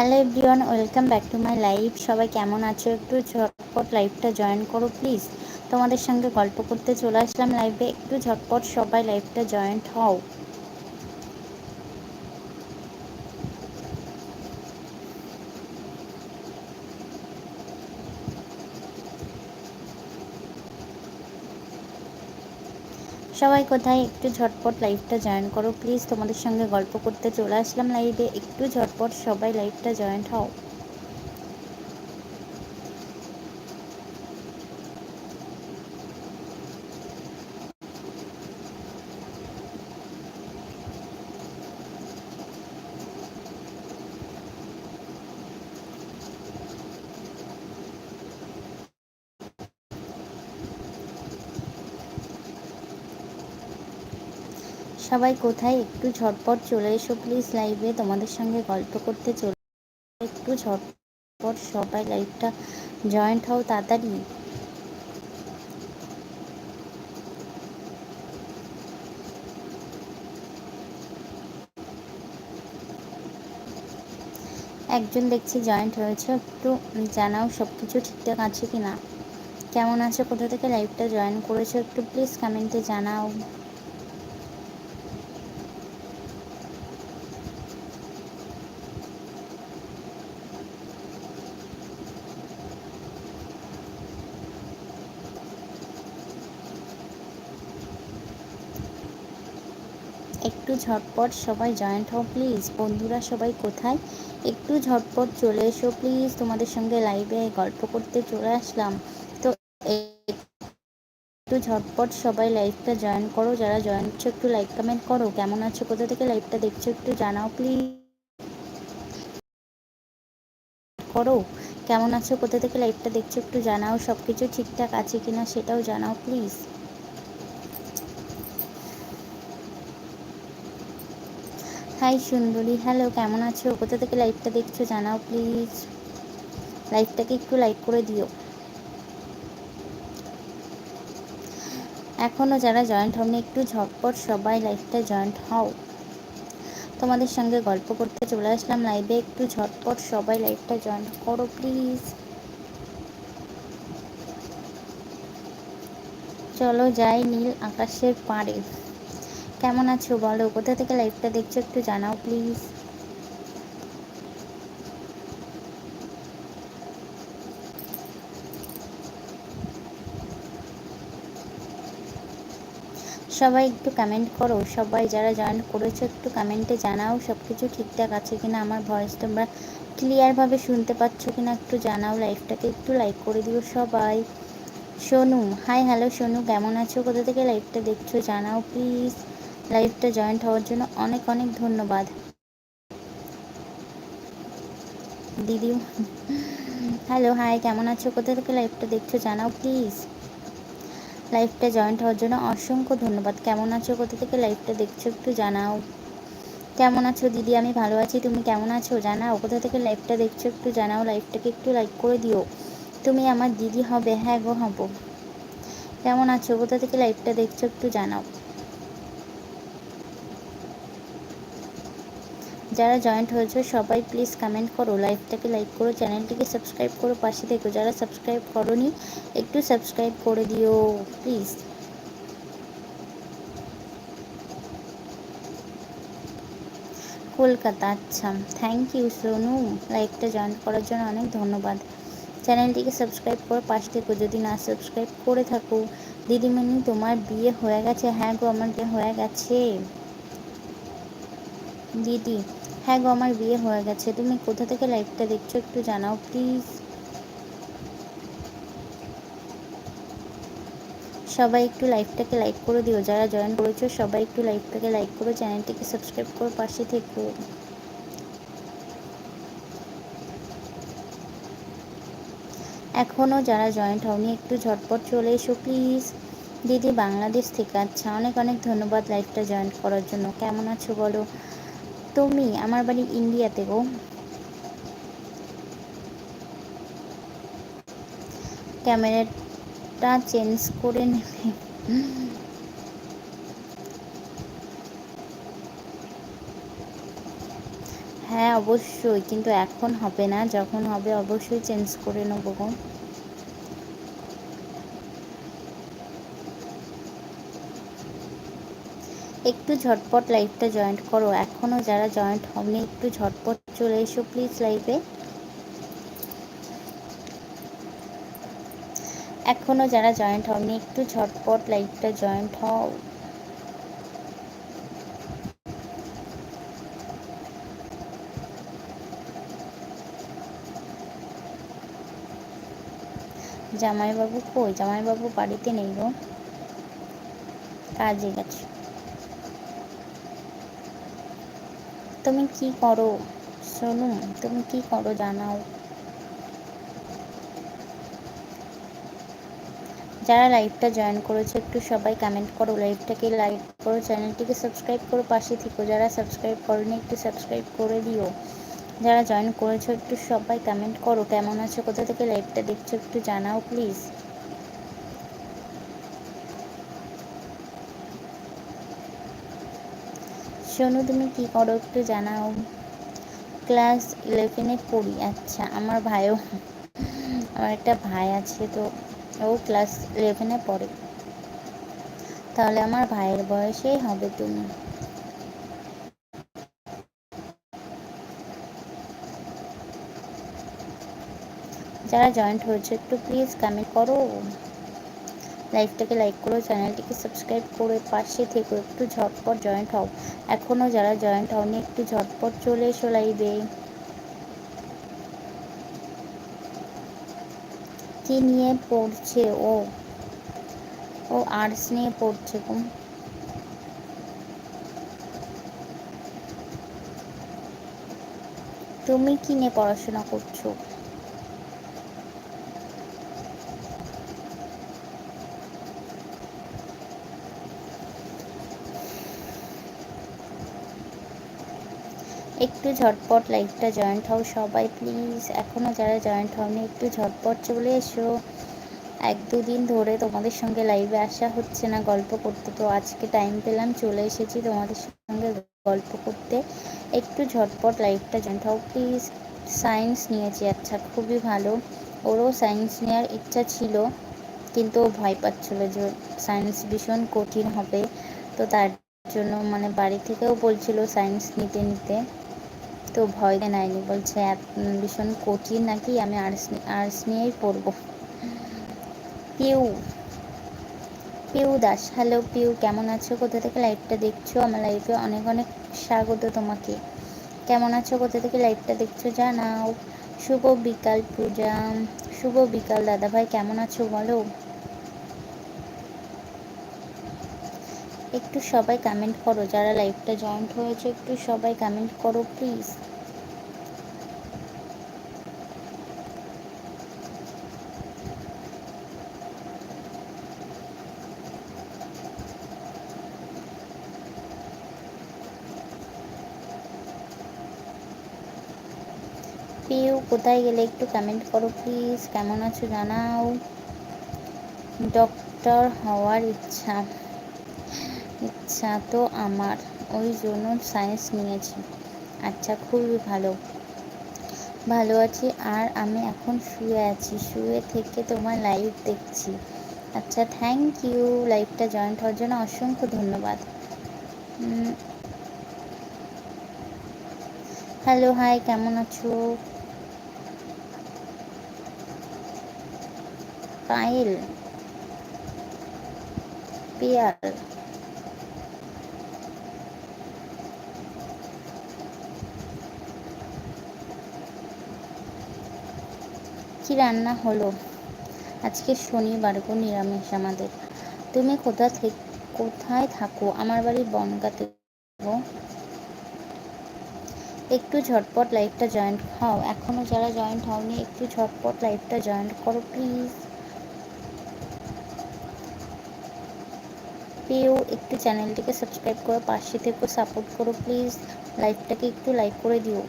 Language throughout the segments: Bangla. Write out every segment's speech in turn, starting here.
Hello everyone, welcome back to my life. সবাই কেমন আছো? একটু ঝটপট লাইভটা জয়েন করো, প্লিজ। তোমাদের সঙ্গে গল্প করতে চলে আসলাম লাইভে। একটু ঝটপট সবাই লাইভটা জয়েন্ট হও। সবাই কোথায়? একটু ঝটপট লাইভটা জয়েন করো প্লিজ তোমাদের সঙ্গে গল্প করতে চলে আসলাম লাইভে একটু ঝটপট সবাই লাইভটা জয়েন্ট হও। সবাই কোথায়? একটু ঝটপট চলে এসো প্লিজ লাইভে তোমাদের সঙ্গে গল্প করতে চলে একটু ঝটপট সবাই লাইভটা জয়েন্ট হও তাড়াতাড়ি। একজন দেখছি জয়েন্ট হয়েছে একটু জানাও সব কিছু ঠিকঠাক আছে কি না কেমন আছো? কোথা থেকে লাইভটা জয়েন করেছ? একটু প্লিজ কমেন্টে জানাও একটু ঝটপট সবাই জয়েন্ট হও প্লিজ বন্ধুরা, সবাই কোথায়? একটু ঝটপট চলে এসো প্লিজ তোমাদের সঙ্গে লাইভে গল্প করতে চলে আসলাম। তো একটু ঝটপট সবাই লাইভটা জয়েন করো। যারা জয়েন করছ একটু লাইক কমেন্ট করো। কেমন আছো? কোথা থেকে লাইভটা দেখছ, একটু জানাও প্লিজ করো। কেমন আছো? কোথা থেকে লাইভটা দেখছ, একটু জানাও। সব কিছু ঠিকঠাক আছে কিনা, সেটাও জানাও প্লিজ হাই সুন্দরী হ্যালো কেমন আছো? কোথা থেকে লাইভটা দেখছ জানাও প্লিজ লাইভটাকে একটু লাইক করে দিও। এখনও যারা জয়েন্ট হওনি, একটু ঝটপট সবাই লাইভটা জয়েন্ট হও। তোমাদের সঙ্গে গল্প করতে চলে আসলাম লাইভে একটু ঝটপট সবাই লাইভটা জয়েন্ট করো প্লিজ চলো যাই নীল আকাশের পাড়ে। কেমন আছো বলো? কোথা থেকে লাইভটা দেখছ একটু জানাও প্লিজ সবাই একটু কমেন্ট করো। সবাই যারা জয়েন করেছ, একটু কমেন্টে জানাও সব কিছু ঠিকঠাক আছে কিনা? আমার ভয়েস তোমরা ক্লিয়ারভাবে শুনতে পাচ্ছ কিনা একটু জানাও লাইভটাকে একটু লাইক করে দিও সবাই। সোনু হাই হ্যালো সোনু, কেমন আছো? কোথা থেকে লাইভটা দেখছ জানাও প্লিজ লাইভটা জয়েন্ট হওয়ার জন্য অনেক অনেক ধন্যবাদ। দিদি হ্যালো, হাই, কেমন আছো? কোথা থেকে লাইভটা দেখছ জানাও প্লিজ। লাইভটা জয়েন্ট হওয়ার জন্য অসংখ্য ধন্যবাদ। কেমন আছো? কোথা থেকে লাইভটা দেখছ একটু জানাও। কেমন আছো দিদি? আমি ভালো আছি, তুমি কেমন আছো? জানাও, কোথা থেকে লাইভটা দেখছ একটু জানাও লাইভটাকে একটু লাইক করে দিও। তুমি আমার দিদি হবে হ্যাঁ গো, হব। কেমন আছো? কোথা থেকে লাইভটা দেখছ একটু জানাও। যারা জয়েন্ট হয়েছে, সবাই প্লিজ কমেন্ট করো। লাইভটাকে লাইক করো চ্যানেলটিকে সাবস্ক্রাইব করো, পাশে থেকো। যারা সাবস্ক্রাইব করনি, একটু সাবস্ক্রাইব করে দিও প্লিজ কলকাতা আচ্ছা। Thank you Sonu. লাইভটা জয়েন করার জন্য অনেক ধন্যবাদ। চ্যানেলটিকে সাবস্ক্রাইব করে, পাশ থেকো। যদি না সাবস্ক্রাইব করে থাকো, দিদিমণি তোমার বিয়ে হয়ে গেছে। হ্যাঁ গো, আমার বিয়ে হয়ে গেছে। দিদি। হ্যাঁ গো, আমার বিয়ে হয়ে গেছে। তুমি কোথা থেকে লাইভটা দেখছ একটু জানাও প্লিজ সবাই একটু লাইভটাকে লাইক করে দিও, যারা জয়েন করেছ, সবাই একটু লাইভটাকে লাইক করো চ্যানেলটিকে সাবস্ক্রাইব করো, পাশে থেকো। এখনও যারা জয়েন্ট হওনি, একটু ঝটপট চলে এসো প্লিজ দিদি বাংলাদেশ থেকে আচ্ছা অনেক অনেক ধন্যবাদ লাইভটা জয়েন করার জন্য। কেমন আছো বলো? তুমি আমার বাড়ি ইন্ডিয়াতে গো। ক্যামেরাটা চেঞ্জ করে নেবে হ্যাঁ অবশ্যই, কিন্তু এখন হবে না। যখন হবে, অবশ্যই চেঞ্জ করে নেব গো। একটু ঝটপট লাইভটা জয়েন্ট করো। এখনও যারা জয়েন্ট হয়নি একটু ঝটপট চলে এসো প্লিজ লাইভে এখনও যারা জয়েন্ট হয়নি একটু ঝটপট লাইভটা জয়েন্ট হও। জামাইবাবু কই? জামাইবাবু বাড়িতে নেই গো। কাজে গেছে। তুমি কি করো? শোনো তুমি কি করো জানাও। যারা লাইভটা জয়েন করেছে, একটু সবাই কমেন্ট করো। লাইভটাকে লাইক করো চ্যানেলটিকে সাবস্ক্রাইব করো, পাশে থেকো। যারা সাবস্ক্রাইব করেনি, একটু সাবস্ক্রাইব করে দিও। যারা জয়েন করেছ, একটু সবাই কমেন্ট করো। কেমন আছো? কোথা থেকে লাইভটা দেখছ, একটু জানাও প্লিজ শোনো, তুমি কি করো একটু জানাও। ক্লাস ইলেভেনে পড়ি আচ্ছা আমার ভাইও, আমার একটা ভাই আছে তো, ও ক্লাস ইলেভেনে পড়ে। তাহলে আমার ভাইয়ের বয়সেই হবে তুমি। যারা জয়েন্ট হয়েছে, একটু প্লিজ কমেন্ট করো। লাইভটাকে লাইক করো, চ্যানেলটিকে সাবস্ক্রাইব করে পাশে থেকো, একটু ঝটপট জয়েন্ট হও। এখনও যারা জয়েন্ট হওনি, একটু ঝটপট চলে এসো লাইভে। কি নিয়ে পড়ছে? ও ও আর্টস নিয়ে পড়ছে কোন তুমি কি নিয়ে পড়াশোনা করছ? একটু ঝটপট লাইভটা জয়েন্ট হও সবাই, প্লিজ। এখনও যারা জয়েন্ট হওনি, একটু ঝটপট চলে এসো। এক দুদিন ধরে তোমাদের সঙ্গে লাইভে আসা হচ্ছে না গল্প করতে, তো আজকে টাইম পেলাম, চলে এসেছি তোমাদের সঙ্গে গল্প করতে। একটু ঝটপট লাইভটা জয়েন্ট হও, প্লিজ। সায়েন্স নিয়েছি আচ্ছা খুবই ভালো। ওরও সায়েন্স নেওয়ার ইচ্ছা ছিল, কিন্তু ও ভয় পাচ্ছিলো যে সায়েন্স ভীষণ কঠিন হবে। তো তার জন্য মানে বাড়ি থেকেও বলছিল সায়েন্স নিতে নিতে। তো ভয় নেয়নি বলছে ভীষণ কঠিন নাকি, আমি আর্টস আর্টস নিয়েই পড়ব। পিউ পিউ দাস হ্যালো পিউ, কেমন আছো? কোথা থেকে লাইভটা দেখছ? আমার লাইভে অনেক অনেক স্বাগত তোমাকে। কেমন আছো? কোথা থেকে লাইভটা দেখছ? জানাও। শুভ বিকাল, পূজা। শুভ বিকাল দাদা ভাই কেমন আছো বলো? একটু সবাই কমেন্ট করো, যারা লাইভটা জয়েন্ট হয়েছে, একটু সবাই কমেন্ট করো প্লিজ পিউ কোথায় গেলে একটু কমেন্ট করো প্লিজ কেমন আছো জানাও। ডক্টর হওয়ার ইচ্ছা। ইচ্ছা তো আমার। ওই জন্য সায়েন্স নিয়েছি। আচ্ছা খুবই ভালো। ভালো আছি। আর আমি এখন শুয়ে আছি। শুয়ে থেকে তোমার লাইভ দেখছি। আচ্ছা থ্যাংক ইউ লাইভটা জয়েন্ট হওয়ার জন্য অসংখ্য ধন্যবাদ। হ্যালো হাই কেমন আছো? পায়েল পিয়াল কি রান্না হলো? আজকে শনিবার গো, নিরামিষ আমাদের। তুমি কোথা থেকে, কোথায় থাকো? আমার বাড়ি বনগাতে একটু ঝটপট লাইভটা জয়েন্ট হও এখনও যারা জয়েন্ট হওনি, একটু ঝটপট লাইভটা জয়েন্ট করো প্লিজ পেয়েও একটু চ্যানেলটিকে সাবস্ক্রাইব করে, পাশে থেকে সাপোর্ট করো প্লিজ লাইকটাকে একটু লাইক করে দিও।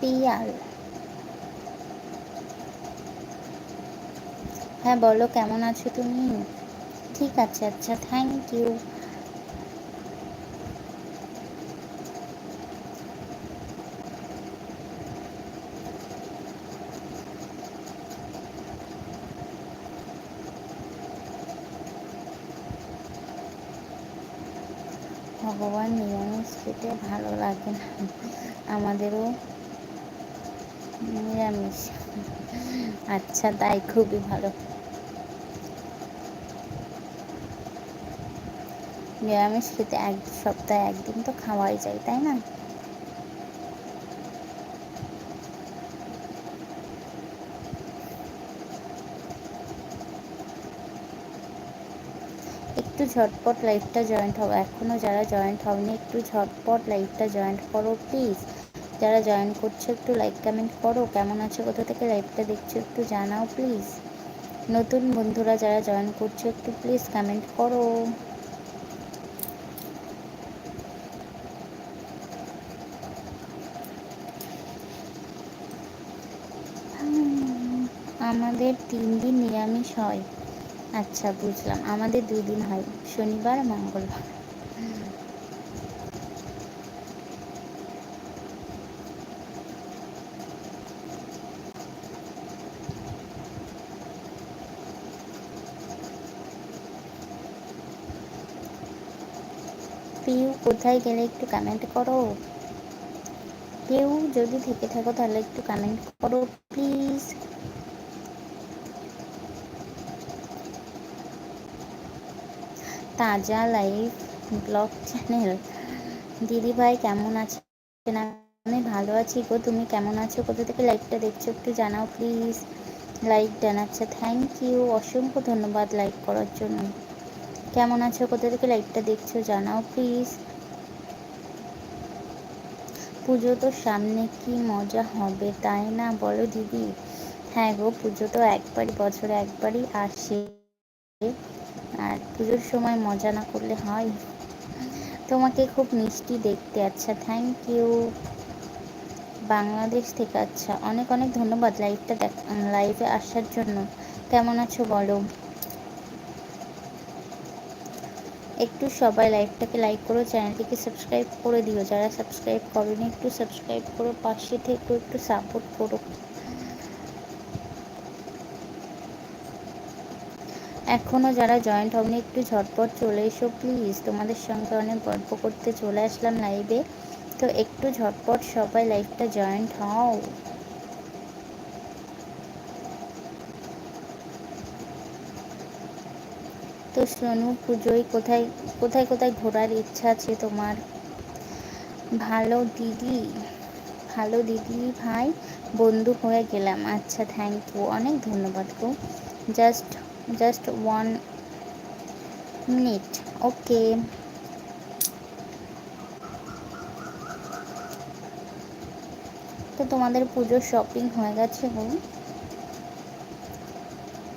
পিয়াল হ্যাঁ বলো, কেমন আছো তুমি? ঠিক আছে আচ্ছা থ্যাংক ইউ ভগবান নিরামিষ খেতে ভালো লাগে না আমাদেরও নিরামিষ। আচ্ছা তাই খুবই ভালো। নিরামিষ খেতে এক সপ্তাহে একদিন তো খাওয়াই যায়, তাই না? একটু ঝটপট লাইভটা জয়েন্ট হবে এখনও যারা জয়েন্ট হয়নি একটু ঝটপট লাইভটা জয়েন্ট করো প্লিজ যারা জয়েন করছ একটু লাইক কমেন্ট করো, কেমন আছো, কোথা থেকে লাইভটা দেখছ একটু জানাও প্লিজ নতুন বন্ধুরা যারা জয়েন করছ একটু প্লিজ কমেন্ট করো। আমাদের তিন দিন নিরামিষ হয়। আচ্ছা বুঝলাম। আমাদের দুদিন হয়। শনিবার মঙ্গলবার পিউ কোথায় গেলে একটু কমেন্ট করো? কেউ যদি থেকে থাকো তাহলে একটু কমেন্ট করো প্লিজ তাজা লাইভ ব্লগ চ্যানেল দিদি ভাই কেমন আছেন? আমি ভালো আছি গো, তুমি কেমন আছো? কোথা থেকে লাইভটা দেখছ একটু জানাও প্লিজ লাইক ডান আচ্ছা থ্যাংক ইউ অসংখ্য ধন্যবাদ লাইক করার জন্য। কেমন আছো? কোথা থেকে লাইভটা দেখছ জানাও প্লিজ পুজো তো সামনে কি মজা হবে, তাই না? বলো দিদি। হ্যাঁ গো, পুজো তো একবারই, বছরে একবারই আসে। আর পুজোর সময় মজা না করলে হয়? তোমাকে খুব মিষ্টি দেখতে। আচ্ছা থ্যাংক ইউ বাংলাদেশ থেকে আচ্ছা অনেক অনেক ধন্যবাদ লাইভটা দেখ লাইভে আসার জন্য। কেমন আছো বলো? একটু সবাই লাইভটাকে লাইক করো, চ্যানেলটিকে সাবস্ক্রাইব করে দিও। যারা সাবস্ক্রাইব করেনি, একটু সাবস্ক্রাইব করো, পাশে থেকে একটু সাপোর্ট করো। এখনও যারা জয়েন্ট হবনি একটু ঝটপট চলে এসো প্লিজ তোমাদের সঙ্গে অনেক গল্প করতে চলে আসলাম লাইভে তো একটু ঝটপট সবাই লাইভটা জয়েন্ট হও। তো সোনু, পুজোয় কোথায় কোথায় কোথায় ঘোরার ইচ্ছা আছে তোমার? ভালো দিদি ভালো দিদি ভাই, বন্ধু হয়ে গেলাম। আচ্ছা থ্যাংক ইউ অনেক ধন্যবাদ গো। Just just one minute okay তো তোমাদের পুজোর শপিং হয়ে গেছে গো।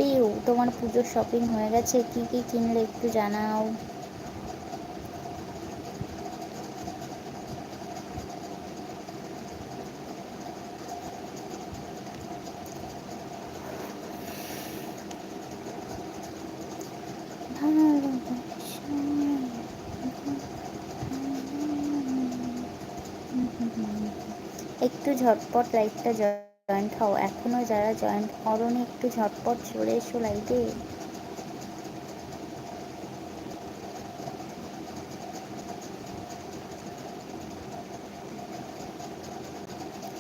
পিউ তোমার পুজোর শপিং হয়ে গেছে কি কি কিনলে একটু জানাও। একটু ঝটপট লাইটটা জয়েন্ট হও এখনও যারা জয়েন্ট করনি একটু ঝটপট চলে এসো লাইভে।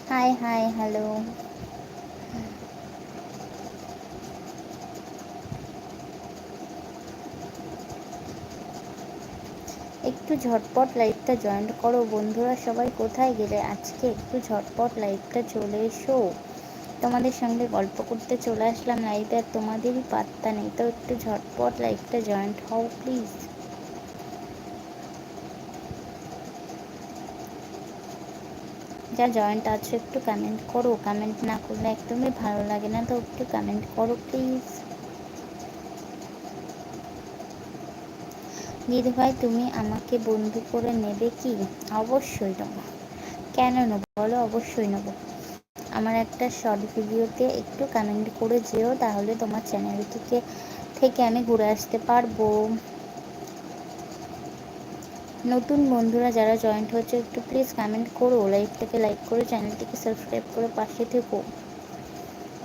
Hi hi hello. একটু ঝটপট লাইভটা জয়েন করো। বন্ধুরা, সবাই কোথায় গেলে আজকে একটু ঝটপট লাইভটা চলে এসো। তোমাদের সঙ্গে গল্প করতে চলে আসলাম লাইভে আর তোমাদেরই পাত্তা নেই। তো একটু ঝটপট লাইভটা জয়েন্ট হও প্লিজ যা জয়েন্ট আছো, একটু কমেন্ট করো। কমেন্ট না করলে একদমই ভালো লাগে না, তো একটু কমেন্ট করো প্লিজ ভাই তুমি আমাকে বন্ধু করে নেবে কি? অবশ্যই নেব। কেন নেব বলো? অবশ্যই নেব। আমার একটা শর্ট ভিডিওতে একটু কমেন্ট করে যেও, তাহলে তোমার চ্যানেল থেকে থেকে আমি ঘুরে আসতে পারব। নতুন বন্ধুরা যারা জয়েন্ট হচ্ছে একটু প্লিজ কমেন্ট করো। লাইকটাকে লাইক করে চ্যানেলটিকে সাবস্ক্রাইব করে পাশে থেকো।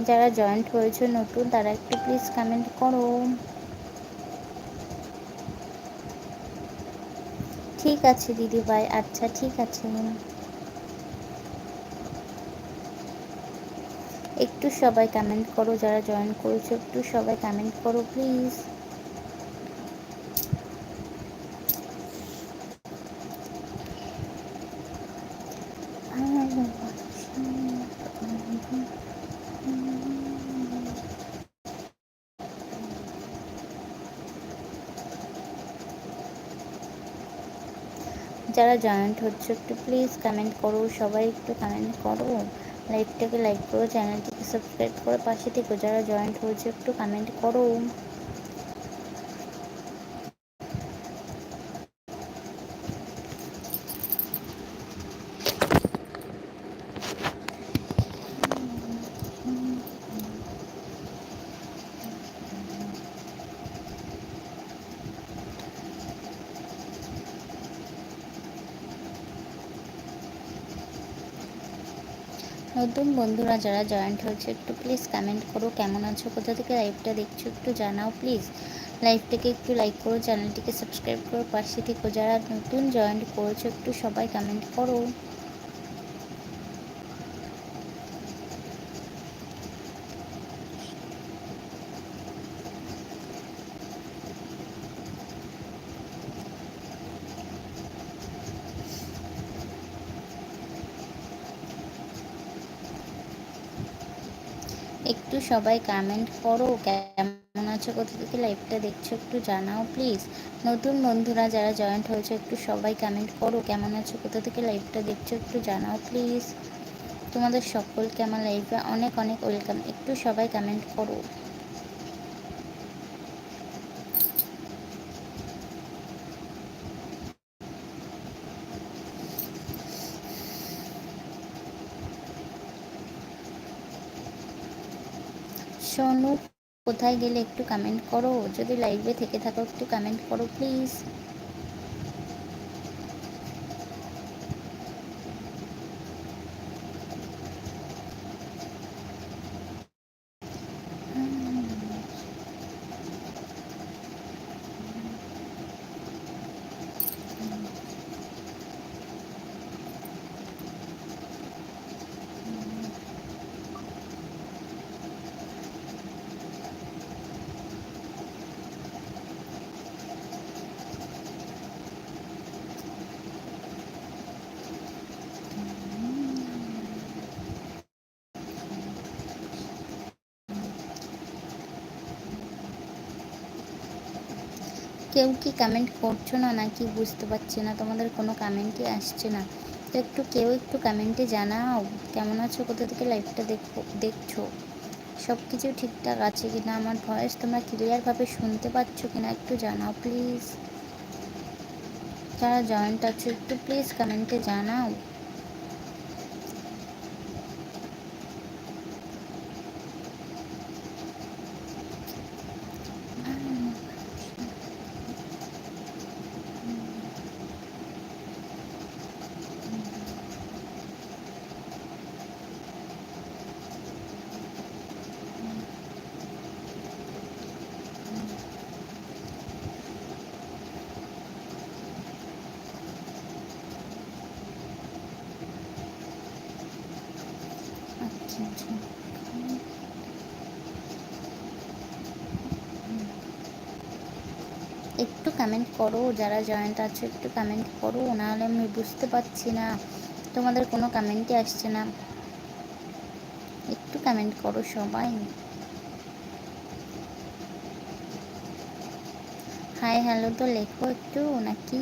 যারা জয়েন্ট হয়েছে নতুন, তারা একটু প্লিজ কমেন্ট করো। ঠিক আছে দিদি ভাই আচ্ছা ঠিক আছে একটু সবাই কমেন্ট করো, যারা জয়েন করেছ, একটু সবাই কমেন্ট করো প্লিজ যারা জয়েন্ট হচ্ছে একটু প্লিজ কমেন্ট করো, সবাই একটু কমেন্ট করো। লাইভটাকে লাইক করো চ্যানেলটিকে সাবস্ক্রাইব করো, পাশে থেকে যারা জয়েন্ট হয়েছে একটু কমেন্ট করো। নতুন বন্ধুরা যারা জয়েন্ট হয়েছে, একটু প্লিজ কমেন্ট করো কেমন আছো, কোথা থেকে লাইভটা দেখছ একটু জানাও প্লিজ লাইভটাকে একটু লাইক করো চ্যানেলটিকে সাবস্ক্রাইব করো, পাশে থেকে যারা নতুন জয়েন্ট করেছ একটু সবাই কমেন্ট করো। একটু সবাই কমেন্ট করো। কেমন আছো? কোথা থেকে লাইভটা দেখছ একটু জানাও প্লিজ নতুন বন্ধুরা যারা জয়েন্ট হয়েছে, একটু সবাই কমেন্ট করো। কেমন আছো? কোথা থেকে লাইভটা দেখছ একটু জানাও প্লিজ তোমাদের সকলকে আমার লাইভে অনেক অনেক ওয়েলকাম একটু সবাই কমেন্ট করো। সোনু কোথায় গেলে একটু কমেন্ট করো? যদি লাইভে থেকে থাকো একটু কমেন্ট করো প্লিজ কেউ কি কমেন্ট করছ না নাকি বুঝতে পারছি না? তোমাদের কোনো কমেন্টই আসছে না। তো একটু কেউ একটু কমেন্টে জানাও, কেমন আছো, কোথা থেকে লাইফটা দেখো, দেখছ? সব কিছু ঠিকঠাক আছে কি না আমার ভয়েস তোমরা ক্লিয়ারভাবে শুনতে পাচ্ছ কি না একটু জানাও প্লিজ যারা জয়েন্ট আছো, একটু প্লিজ কমেন্টে জানাও আচ্ছা আচ্ছা একটু কমেন্ট করো, যারা জয়েন্ট আছে একটু কমেন্ট করো, নাহলে আমি বুঝতে পারছি না। তোমাদের কোনো কমেন্টই আসছে না। একটু কমেন্ট করো সবাই। হাই হ্যালো তো লেখো একটু, নাকি?